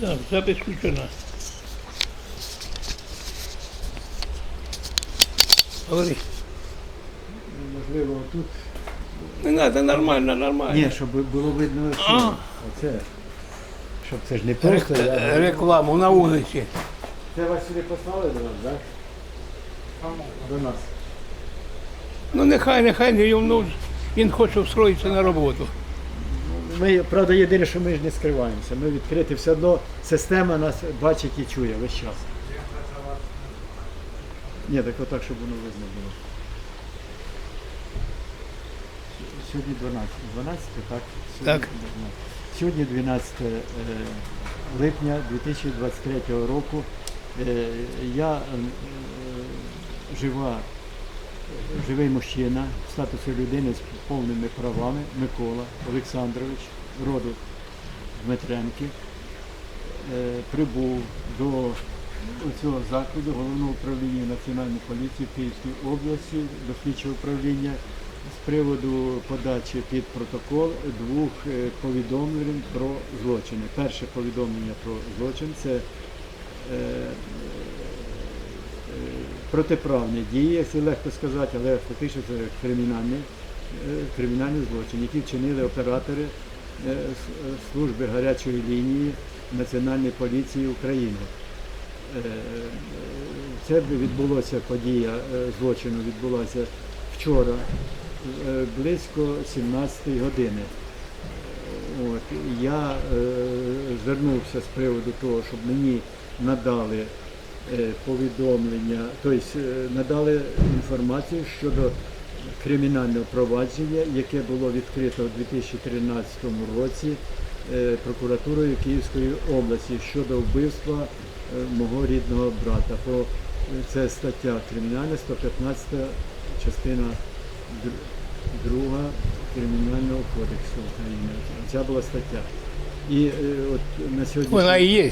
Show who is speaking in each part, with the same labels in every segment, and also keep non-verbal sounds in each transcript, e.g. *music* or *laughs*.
Speaker 1: Так, запись включена. Говори.
Speaker 2: Можливо, тут.
Speaker 1: Не надо, нормально, нормально.
Speaker 2: Ні, щоб було видно, що
Speaker 1: А.
Speaker 2: оце. Щоб це ж не просто.
Speaker 1: Рек-
Speaker 2: я-
Speaker 1: Рекламу на вулиці.
Speaker 2: Це вас сюди послали до нас, так? До нас.
Speaker 1: Ну нехай, нехай не йому він хоче встроїтися на роботу.
Speaker 2: Ми, правда, єдине, що ми ж не скриваємося. Ми відкриті, все одно система нас бачить і чує весь час. Ні, так отак, щоб воно видно було. Сьогодні 12. 12, так? Сьогодні
Speaker 1: Так.
Speaker 2: 12. Сьогодні 12 е, липня 2023 року. Е, Я е, жива живий мужчина в статусі людини з повними правами Микола Олександрович, роду Дмитренки, е, прибув до цього закладу головного управління Національної поліції Київської області, до управління з приводу подачі під протокол двох е, повідомлень про злочини. Перше повідомлення про злочин це е, протиправні дії, якщо легко сказати, але фактично це кримінальний, е, кримінальний злочин, які вчинили оператори е, е, служби гарячої лінії Національної поліції України. Це відбулося подія злочину відбулася вчора близько 17 години. От, я звернувся з приводу того, щоб мені надали повідомлення, тобто е, надали інформацію щодо кримінального провадження, яке було відкрито у 2013 році е, прокуратурою Київської області щодо вбивства е, мого рідного брата. По, е, це стаття кримінальна, 115 частина др- друга Кримінального кодексу України. Ця була стаття. І е, от на сьогодні
Speaker 1: Вона і є.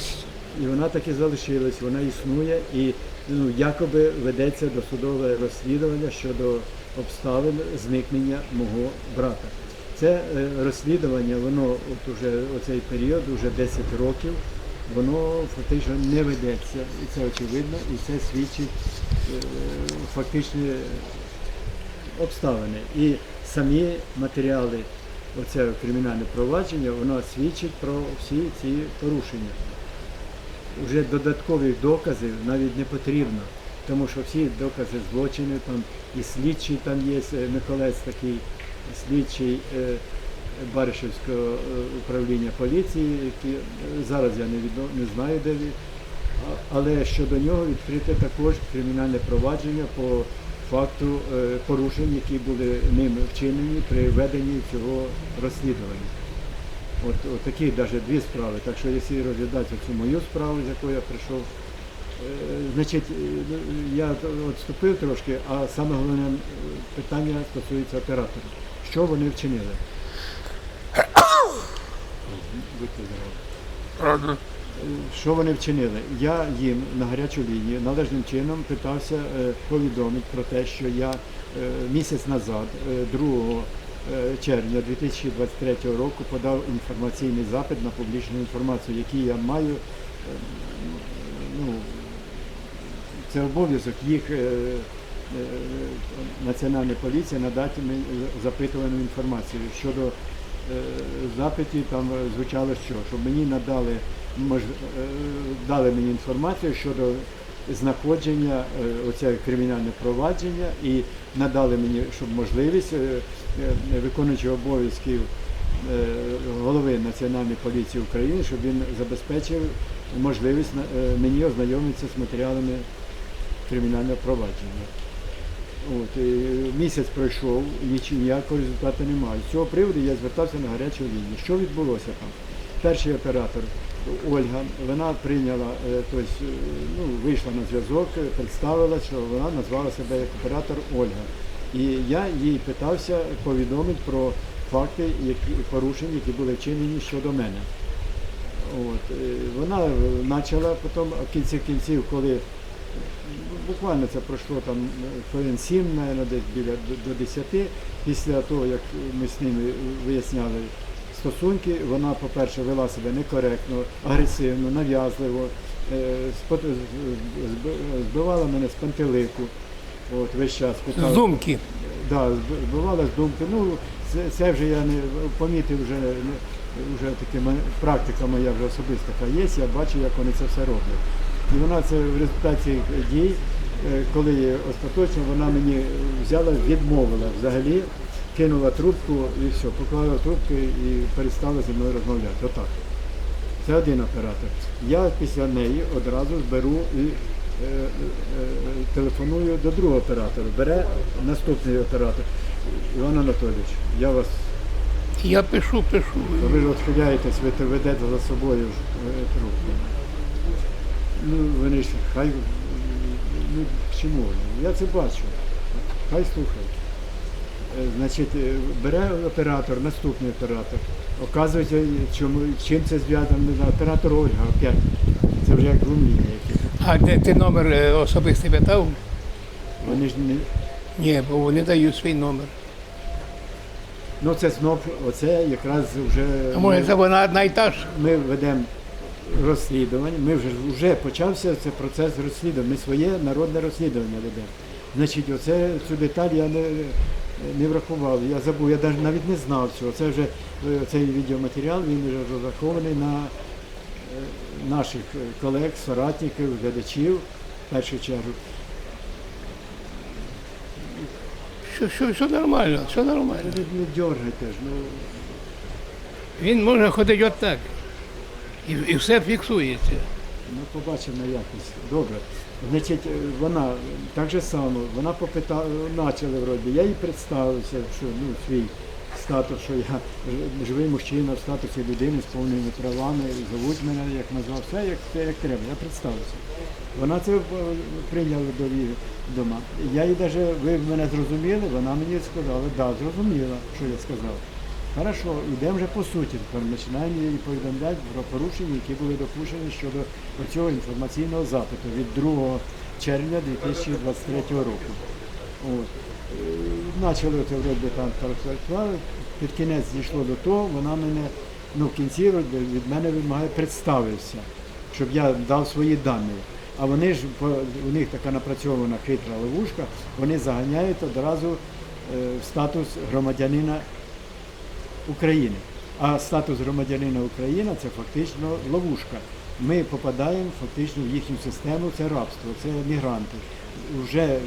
Speaker 2: І вона так і залишилась, вона існує і ну, якоби ведеться досудове розслідування щодо обставин зникнення мого брата. Це е, розслідування, воно от уже оцей період, уже 10 років, воно фактично не ведеться. І це очевидно, і це свідчить е, фактичні обставини. І самі матеріали оце кримінальне провадження, воно свідчить про всі ці порушення вже додаткових доказів навіть не потрібно, тому що всі докази злочину, там і слідчий там є, е, Миколець такий слідчий е, Баришівського е, управління поліції, який зараз я не, відно, не знаю, де він, але щодо нього відкрите також кримінальне провадження по факту порушень, які були ним вчинені при веденні цього розслідування. От, от такі навіть дві справи. Так що якщо розглядати цю мою справу, з якою я прийшов, е, значить, е, я відступив трошки, а саме головне е, питання стосується оператора. Що вони вчинили? Що вони вчинили? Я їм на гарячу лінію належним чином питався повідомити про те, що я місяць назад, е, 2 е, червня 2023 року, подав інформаційний запит на публічну інформацію, який я маю. е, Ну, це обов'язок їх е, е, Національної поліції надати запитувану інформацію щодо е, запитів там е, звучало що, щоб мені надали мож, е, дали мені інформацію щодо знаходження е, оце кримінальне провадження і надали мені, щоб можливість е, е, виконуючого обов'язків голови Національної поліції України, щоб він забезпечив можливість мені ознайомитися з матеріалами кримінального провадження. От, місяць пройшов, ніякого результату немає. З цього приводу я звертався на гарячу лінію. Що відбулося там? Перший оператор Ольга, вона прийняла, е, тобто, е, ну, вийшла на зв'язок, е, представила, що вона назвала себе як оператор Ольга. І я їй питався повідомити про факти які, порушень, які були вчинені щодо мене. От, вона почала потім, в кінці кінців, коли буквально це пройшло там хвилин 7, мабуть, десь біля до 10, після того, як ми з ними виясняли стосунки. Вона, по-перше, вела себе некоректно, агресивно, нав'язливо, е, з- з- збивала мене з пантелику. От весь час
Speaker 1: З
Speaker 2: питала-
Speaker 1: думки.
Speaker 2: Да, збивала з думки. Ну, це, це вже я не помітив, вже, вже таке практика моя вже особиста така є, я бачу, як вони це все роблять. І вона це в результаті дій, е, коли остаточно вона мені взяла, відмовила взагалі, кинула трубку і все, поклала трубку і перестала зі мною розмовляти. Отак. Це один оператор. Я після неї одразу зберу і е, е, е, телефоную до другого оператора. Бере наступний оператор. Іван Анатолійович, я вас,
Speaker 1: Я пишу, пишу.
Speaker 2: ви ж відхиляєтесь, ви те ведете за собою ж, е, трубку. Ну, вони ж, хай, ну, чому? Я це бачу. Хай слухають. Е, Значить, е, бере оператор, наступний оператор. Оказується, чому, чим це зв'язано, оператор Ольга опять. Це вже як глумління якесь.
Speaker 1: А де ти номер е, особистий питав?
Speaker 2: Вони ж не.
Speaker 1: Ні, бо вони дають свій номер.
Speaker 2: Ну це знов, оце якраз вже
Speaker 1: А може це вона одна і та ж?
Speaker 2: ми ведемо розслідування. Ми вже вже почався цей процес розслідування. Ми своє народне розслідування ведемо. Значить, оце цю деталь я не, не врахував. Я забув, я навіть не знав цього. Це вже е, цей відеоматеріал, він вже розрахований на е, наших колег, соратників, глядачів в першу чергу.
Speaker 1: Що, що, все нормально, все нормально.
Speaker 2: Не, не дергайте ж, ну.
Speaker 1: Він може ходити отак. І, і все фіксується.
Speaker 2: Ну, побачимо якось. Добре. Значить, е, вона так же само, вона попитала, почали вроді. Я їй представився, що ну, свій статус, що я живий мужчина в статусі людини з повними правами, зовуть мене, як назвав, все як, як треба. Я представився. Вона це е, прийняла до дома. Я їй навіть, ви мене зрозуміли, вона мені сказала, да, зрозуміла, що я сказав. Хорошо, йдемо вже по суті. Починаємо їй повідомляти про порушення, які були допущені щодо цього інформаційного запиту від 2 червня 2023 року. От. Е, Почали це вроді там під кінець дійшло до того, вона мене ну, в кінці від мене вимагає представився, щоб я дав свої дані. А вони ж у них така напрацьована хитра ловушка, вони заганяють одразу е, в статус громадянина України. А статус громадянина України це фактично ловушка. Ми попадаємо фактично в їхню систему, це рабство, це мігранти. Вже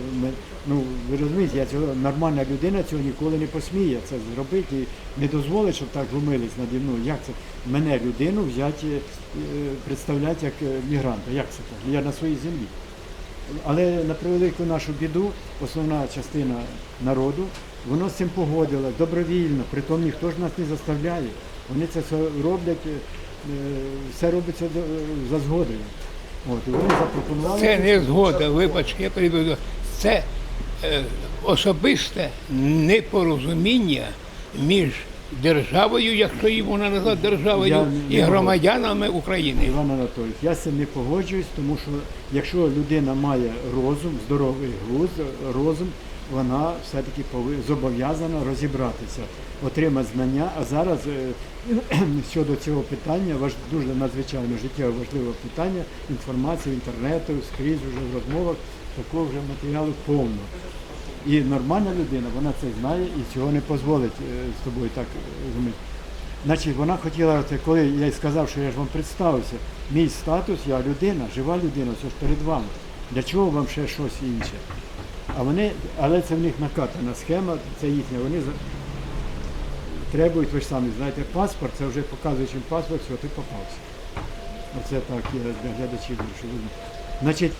Speaker 2: ну ви розумієте, я цього нормальна людина цього ніколи не посміє це зробити і не дозволить, щоб так глумились наді мною. Як це мене людину взяти, е, представляти як е, мігранта? Як це так? Я на своїй землі. Але на превелику нашу біду, основна частина народу, воно з цим погодилась добровільно, притом ніхто ж нас не заставляє. Вони це все роблять, е, все робиться за згодою. От, і вони запропонували.
Speaker 1: Це не згода, вибач, я перейду. Це е, особисте непорозуміння між державою, якщо її можна назвати державою,
Speaker 2: Я
Speaker 1: і громадянами України.
Speaker 2: Іван Анатолійович, я з цим не погоджуюсь, тому що якщо людина має розум, здоровий глузд, розум, вона все-таки зобов'язана розібратися, отримати знання. А зараз е, *clears throat* щодо цього питання, дуже надзвичайно життєво важливе питання, інформації інтернету, скрізь вже в розмовах, такого вже матеріалу повно. І нормальна людина, вона це знає і цього не дозволить е, з тобою так е, розуміти. Значить, вона хотіла, коли я їй сказав, що я ж вам представився, мій статус, я людина, жива людина, все ж перед вами. Для чого вам ще щось інше? А вони, але це в них накатана схема, це їхня, вони требують, ви ж самі знаєте, паспорт, це вже показуючи паспорт, все, ти попався. Оце так, я для глядачів більше видно. Значить,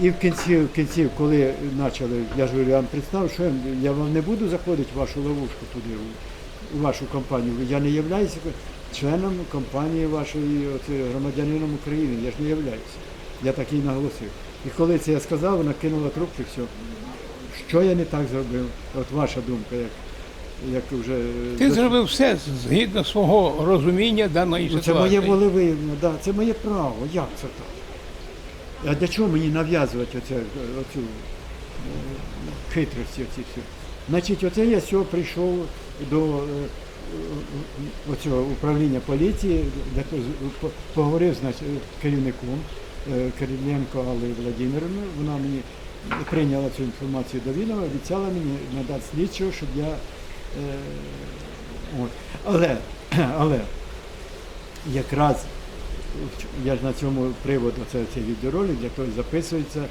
Speaker 2: і в кінці, в кінці, коли почали, я ж говорю, я вам представив, що я, вам не буду заходити в вашу ловушку туди, у, у вашу компанію. Я не являюся членом компанії вашої, оце, громадянином України, я ж не являюся. Я так і наголосив. І коли це я сказав, вона кинула трубку, все. Що я не так зробив? От ваша думка, як, як вже.
Speaker 1: Ти зробив все згідно свого розуміння даної
Speaker 2: Ну, Це моє волевиявлення, да, це моє право. Як це так? А для чого мені нав'язувати оце, оцю е, хитрості оці всі? Значить, оце я сьогодні прийшов до е, оцього управління поліції, де поговорив з керівником е, Кириленко Аллою Владимировною. Вона мені прийняла цю інформацію до відома, обіцяла мені надати слідчого, щоб я. Е, от. Але, *clears throat* але якраз я ж на цьому приводу це цей відеоролик, для того записується,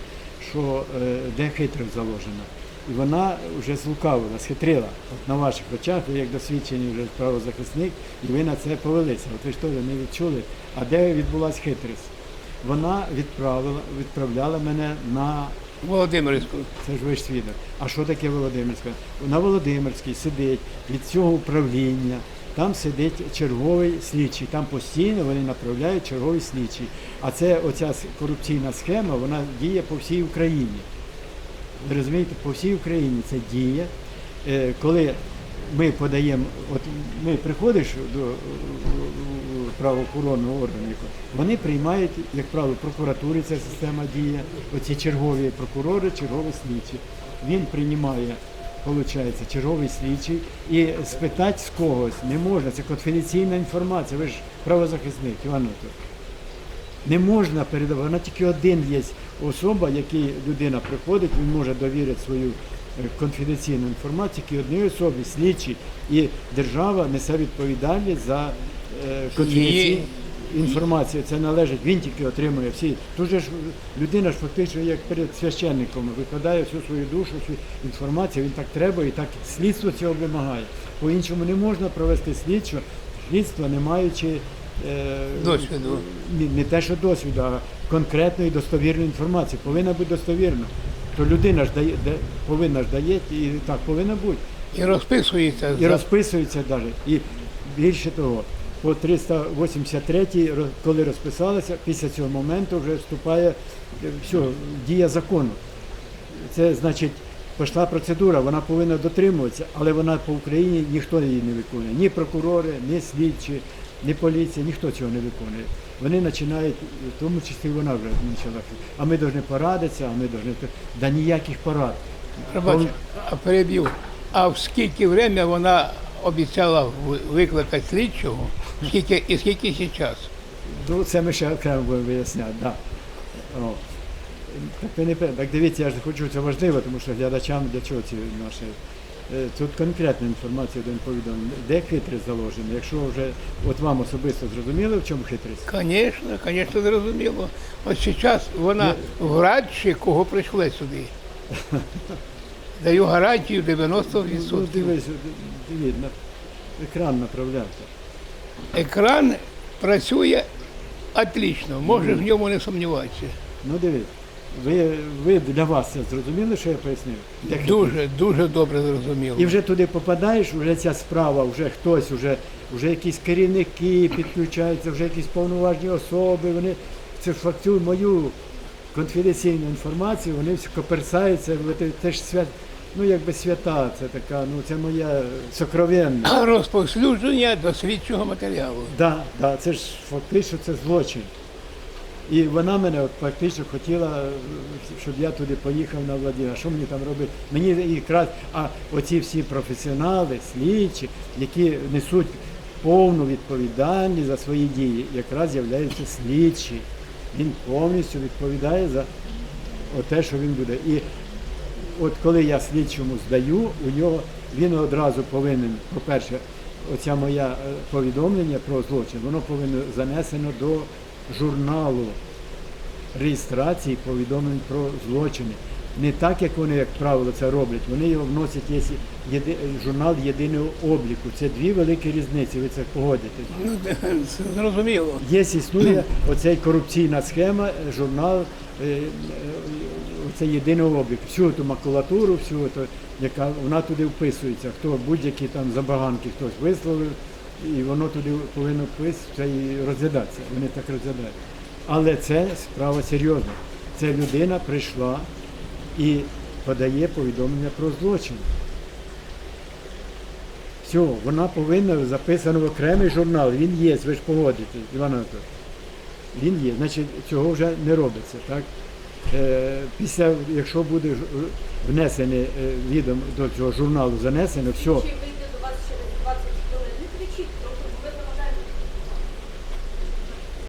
Speaker 2: що е, де хитрость заложена. І вона вже злукавила, схитрила. От на ваших очах, ви як досвідчений вже правозахисник, і ви на це повелися. От ви ж теж не відчули. А де відбулася хитрість? Вона відправила, відправляла мене на
Speaker 1: Володимирську.
Speaker 2: це ж ви ж свідок. А що таке Володимирська? На Володимирській сидить від цього управління, там сидить черговий слідчий, там постійно вони направляють черговий слідчий. А це оця корупційна схема, вона діє по всій Україні. Ви розумієте, по всій Україні це діє. Е, Коли ми подаємо, от ми приходиш до правоохоронного органу, вони приймають, як правило, прокуратури, ця система діє, оці чергові прокурори, чергові слідчі. Він приймає, виходить, черговий слідчий, і спитати з когось не можна. Це конфіденційна інформація. Ви ж правозахисник, Іван Анатолійович. Не можна передавати, вона тільки один є особа, якій людина приходить, він може довірити свою е, конфіденційну інформацію тільки одній особі, слідчій, і держава несе відповідальність за е, конфіденційну
Speaker 1: Її-
Speaker 2: інформацію. Це належить, він тільки отримує всі. Тут же ж людина ж фактично як перед священником викладає всю свою душу, всю інформацію, він так треба і так слідство цього вимагає. По-іншому не можна провести слідчо, слідство не маючи е,
Speaker 1: Досвіду.
Speaker 2: не, не те, що досвіду, а конкретної достовірної інформації. Повинна бути достовірна. То людина ж дає, де, повинна ж дає, і так повинна бути.
Speaker 1: І розписується.
Speaker 2: І розписується навіть. І більше того, по 383, ро- коли розписалися, після цього моменту вже вступає е, все, дія закону. Це значить, пішла процедура, вона повинна дотримуватися, але вона по Україні ніхто її не виконує. Ні прокурори, ні слідчі, ні поліція, ніхто цього не виконує. Вони починають, в тому числі вона вже почала. А ми повинні порадитися, а ми повинні. Да ніяких порад.
Speaker 1: А переб'ю. А в скільки время вона обіцяла викликати слідчого, скільки і скільки зараз?
Speaker 2: Ну, це ми ще окремо будемо виясняти, да. О. Так, ви не так дивіться, я ж хочу, це важливо, тому що глядачам для чого ці наші. Е, Тут конкретна інформація один повідомлення. Де хитрість заложена? Якщо вже от вам особисто зрозуміли, в чому хитрість?
Speaker 1: Звісно, звісно, зрозуміло. От зараз вона в Радші, кого прийшли сюди. *laughs* Даю гарантію 90%.
Speaker 2: Ну, дивись, дивіться, екран направляти.
Speaker 1: Екран працює отлично, можеш в ньому не сумніватися.
Speaker 2: Ну дивіться, ви, ви для вас це зрозуміли, що я пояснив? Де хитрість?
Speaker 1: Дуже, дуже добре зрозуміло.
Speaker 2: І вже туди попадаєш, вже ця справа, вже хтось, вже, вже якісь керівники підключаються, вже якісь повноважні особи, вони це фактують мою конфіденційну інформацію, вони всі коперсаються, це ж свят, ну якби свята, це така, ну це моя сокровенна.
Speaker 1: Розповсюдження дослідчого матеріалу.
Speaker 2: Да, да, це ж фактично це злочин. І вона мене от фактично хотіла, щоб я туди поїхав на Владимир. Що мені там робити? Мені якраз, а оці всі професіонали, слідчі, які несуть повну відповідальність за свої дії, якраз являються слідчі. Він повністю відповідає за те, що він буде. І от коли я слідчому здаю, у нього він одразу повинен, по-перше, оця моя е, повідомлення про злочин, воно повинно занесено до журналу реєстрації повідомлень про злочини. Не так, як вони, як правило, це роблять. Вони його вносять є єди- журнал єдиного обліку. Це дві великі різниці, ви це погодитесь.
Speaker 1: Ну, *laughs* зрозуміло.
Speaker 2: Є існує оцей корупційна схема, е, журнал, е, е, оце єдиного обліку. Всю ту макулатуру, всю ту, яка вона туди вписується. Хто будь-які там забаганки хтось висловив, і воно туди повинно вписуватися і розглядатися. Вони так розглядають. Але це справа серйозна. Ця людина прийшла і подає повідомлення про злочин. Все, вона повинна записано в окремий журнал. Він є, ви ж погодитесь, Іван Анатолійович. Він є, значить цього вже не робиться. Так? Е, після, якщо буде ж- внесене е, відом до цього журналу занесено, все,